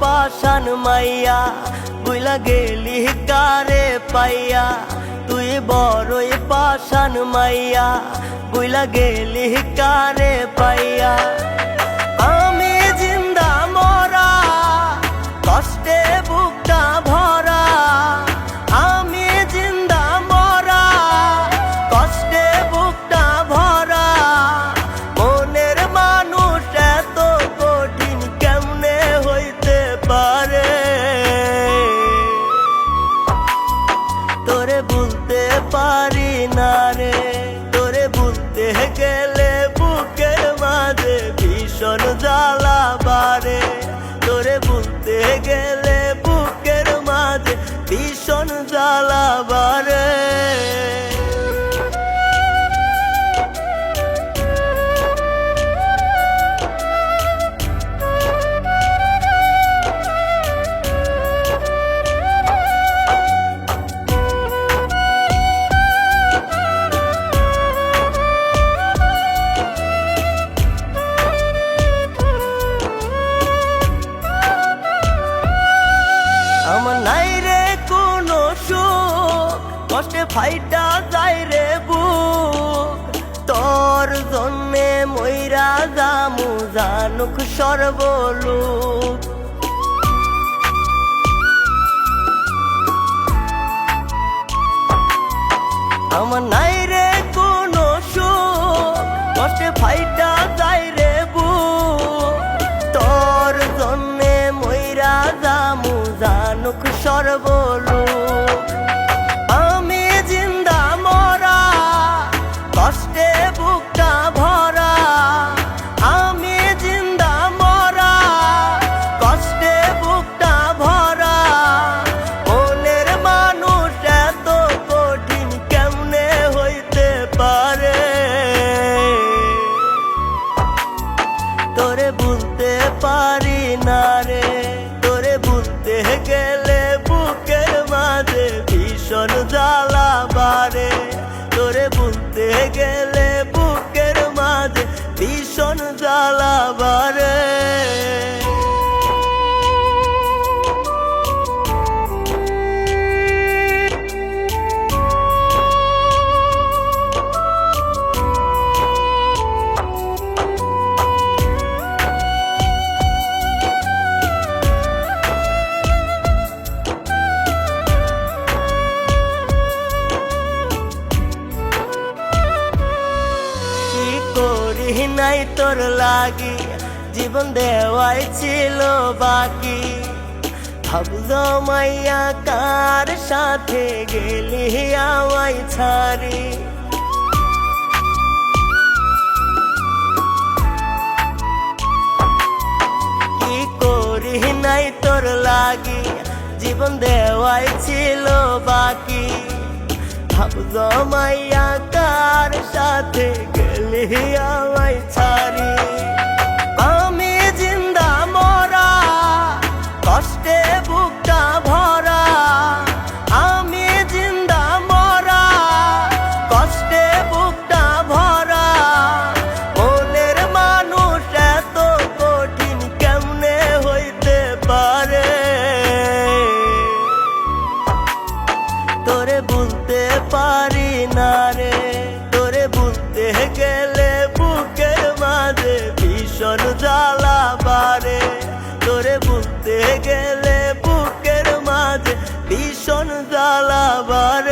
পাশান মাইয়া, বুইলা গেলি কারে পাইয়া। তুই বড়ই পাশান মাইয়া, বুইলা গেলি কারে পাইয়া। আমি জিন্দা মরা, কষ্টে পারি না রে। তোরে বুঝতে গেলে বুকের মাঝে ভীষণ জ্বালা বারে তোরে বলতে গেলে বুকের মাঝে ভীষণ জ্বালা বারে নাই রে কোনো সুখ। কষ্টে ফাইটা যায় রে বুক। তোর জন্যে ময়রা জামু জানুক সর্বলোক। পারি না রে। তোরে বুঝতে গেলে বুকের মাঝে ভীষণ জ্বালা বারে তোরে বুঝতে গেলে বুকের মাঝে ভীষণ জ্বালা বারে করি নাই তোর লাগি। জীবন দেওয়াই ছিল বাকি। ভাবল মাইয়া, কার সাথে গেলি আমায় ছাড়ি? কি করি নাই তোর লাগি? জীবন দেওয়াই ছিল বাকি। ভাবল মাইয়া কার সাথে গেলি আমায় ছাড়ি ভীষণ জ্বালা বারে